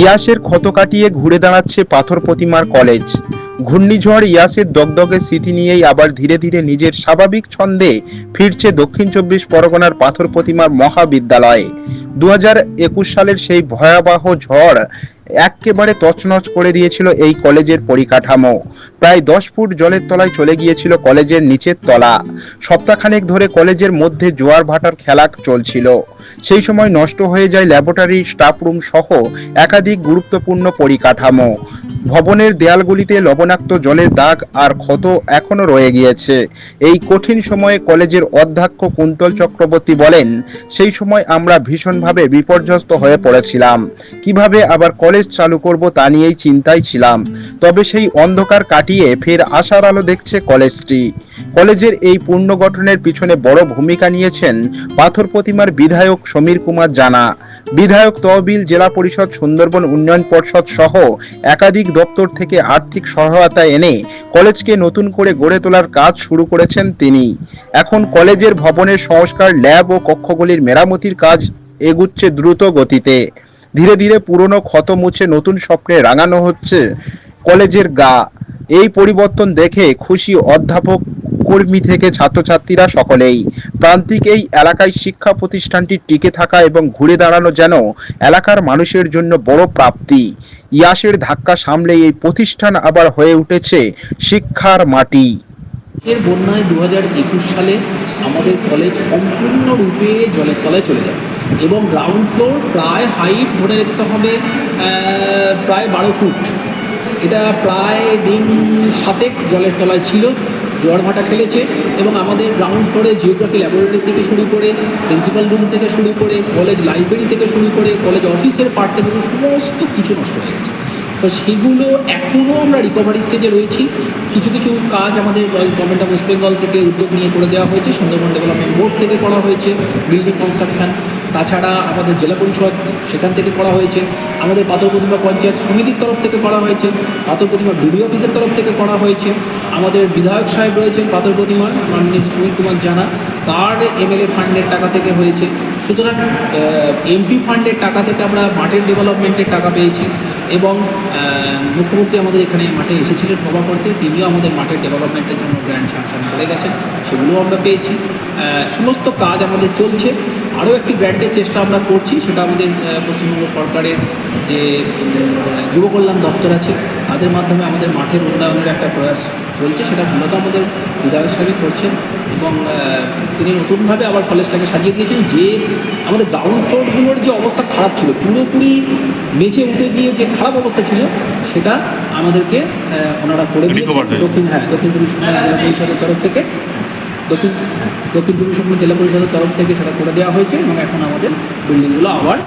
ইয়াসের ক্ষত কাটিয়ে ঘুরে দাঁড়াচ্ছে পাথর প্রতিমার কলেজ। ঘূর্ণিঝড়, ইয়াসের দগদগে স্মৃতি নিয়েই আবার ধীরে ধীরে নিজের স্বাভাবিক ছন্দে ফিরছে দক্ষিণ চব্বিশ পরগনার পাথর প্রতিমার মহাবিদ্যালয়ে। দু সালের সেই ভয়াবহ ঝড় একেবারে তছনছ করে দিয়েছিল এই কলেজের পরিকাঠামো। প্রায় দশ ফুট জলের তলায় চলে গিয়েছিল কলেজের নিচের তলা। সপ্তাহখানেক ধরে কলেজের মধ্যে জোয়ার ভাটার খেলা চলছিল। সেই সময় নষ্ট হয়ে যায় ল্যাবরেটরি স্টাফ রুম সহ একাধিক গুরুত্বপূর্ণ পরিকাঠামো। ভবনের দেয়ালগুলিতে লবণাক্ত জলের দাগ আর ক্ষত এখনও রয়ে গিয়েছে। এই কঠিন সময়ে কলেজের অধ্যক্ষ কুন্তল চক্রবর্তী বলেন, সেই সময় আমরা ভীষণভাবে বিপর্যস্ত হয়ে পড়েছিলাম। কীভাবে আবার কলেজ চালু করব তা নিয়েই চিন্তায় ছিলাম। তবে সেই অন্ধকার কাটিয়ে ফের আশার আলো দেখছে কলেজটি। কলেজের এই পুনর্গঠনের পিছনে বড় ভূমিকা নিয়েছেন পাথর প্রতিমার বিধায়ক সমীর কুমার জানা। বিধায়ক তহবিল, জেলা পরিষদ, সুন্দরবন উন্নয়ন পর্ষদ সহ একাধিক দপ্তর থেকে আর্থিক সহায়তা এনে কলেজকে নতুন করে গড়ে তোলার কাজ শুরু করেছেন তিনি। এখন কলেজের ভবনের সংস্কার ল্যাব ও কক্ষগুলির মেরামতির কাজ এগুচ্ছে দ্রুত গতিতে। ধীরে ধীরে পুরনো ক্ষত মুছে নতুন স্বপ্নে রাঙানো হচ্ছে কলেজের গা। এই পরিবর্তন দেখে খুশি অধ্যাপক কর্মী থেকে ছাত্রছাত্রীরা সকলেই। প্রান্তিক এই এলাকায় শিক্ষা প্রতিষ্ঠানটি টিকে থাকা এবং ঘুরে দাঁড়ানো যেন এলাকার মানুষের জন্য বড় প্রাপ্তি। ইয়াসের ধাক্কা সামলে এই প্রতিষ্ঠান আবার হয়ে উঠেছে শিক্ষার মাটি। এর বন্যায় দু হাজার একুশ সালে আমাদের কলেজ সম্পূর্ণরূপে জলের তলায় চলে যায় এবং গ্রাউন্ড ফ্লোর প্রায় হাইট ধরে রাখতে হবে প্রায় বারো ফুট। এটা প্রায় দিন সাতেক জলের তলায় ছিল। জোয়ার ভাটা খেলেছে এবং আমাদের গ্রাউন্ড ফ্লোরে জিওগ্রাফি ল্যাবরেটরি থেকে শুরু করে প্রিন্সিপাল রুম থেকে শুরু করে কলেজ লাইব্রেরি থেকে শুরু করে কলেজ অফিসের পার্ট থেকে সমস্ত কিছু নষ্ট হয়ে গেছে। তো সেগুলো এখনও আমরা রিকভারি স্টেজে রয়েছি। কিছু কিছু কাজ আমাদের গভর্নমেন্ট অফ ওয়েস্ট বেঙ্গল থেকে উদ্যোগ নিয়ে করে দেওয়া হয়েছে। সুন্দরবন ডেভেলপমেন্ট বোর্ড থেকে করা হয়েছে। বিল্ডিং কনস্ট্রাকশন তাছাড়া আমাদের জেলা পরিষদ সেখান থেকে করা হয়েছে, আমাদের পাথর প্রতিমা পঞ্চায়েত সমিতির তরফ থেকে করা হয়েছে, পাথর প্রতিমা বিডিও অফিসের তরফ থেকে করা হয়েছে, আমাদের বিধায়ক সাহেব রয়েছেন পাথর প্রতিমার, মাননীয় সুনীল কুমার জানা, তার এমএলএ ফান্ডের টাকা থেকে হয়েছে, সুতরাং এমপি ফান্ডের টাকা থেকে আমরা মাঠের ডেভেলপমেন্টের টাকা পেয়েছি এবং মুখ্যমন্ত্রী আমাদের এখানে মাঠে এসেছিলেন সভা করতে, তিনিও আমাদের মাঠের ডেভেলপমেন্টের জন্য গ্র্যান্ড স্যাংশন করে গেছেন। সেগুলোও আমরা পেয়েছি। সমস্ত কাজ আমাদের চলছে। আরও একটি গ্র্যান্টের চেষ্টা আমরা করছি সেটা আমাদের পশ্চিমবঙ্গ সরকারের যে উম, যুব কল্যাণ দপ্তর আছে তাদের মাধ্যমে আমাদের মাঠের উন্নয়নের একটা প্রয়াস চলছে সেটা মূলত আমাদের বিধায়ক সাহেবই করছেন এবং তিনি নতুনভাবে আবার কলেজটাকে সাজিয়ে দিয়েছেন যে আমাদের গ্রাউন্ড ফ্লোরগুলোর যে অবস্থা খারাপ ছিল পুরোপুরি মেঝে উঠে গিয়ে যে খারাপ অবস্থা ছিল সেটা আমাদেরকে ওনারা করে দিয়েছেন দক্ষিণ হ্যাঁ দক্ষিণ চব্বিশ পরিষদের তরফ থেকে। দক্ষিণ দক্ষিণ চব্বিশ পরগনা জেলা পরিষদের তরফ থেকে সেটা করে দেওয়া হয়েছে এবং এখন আমাদের বিল্ডিংগুলো আবার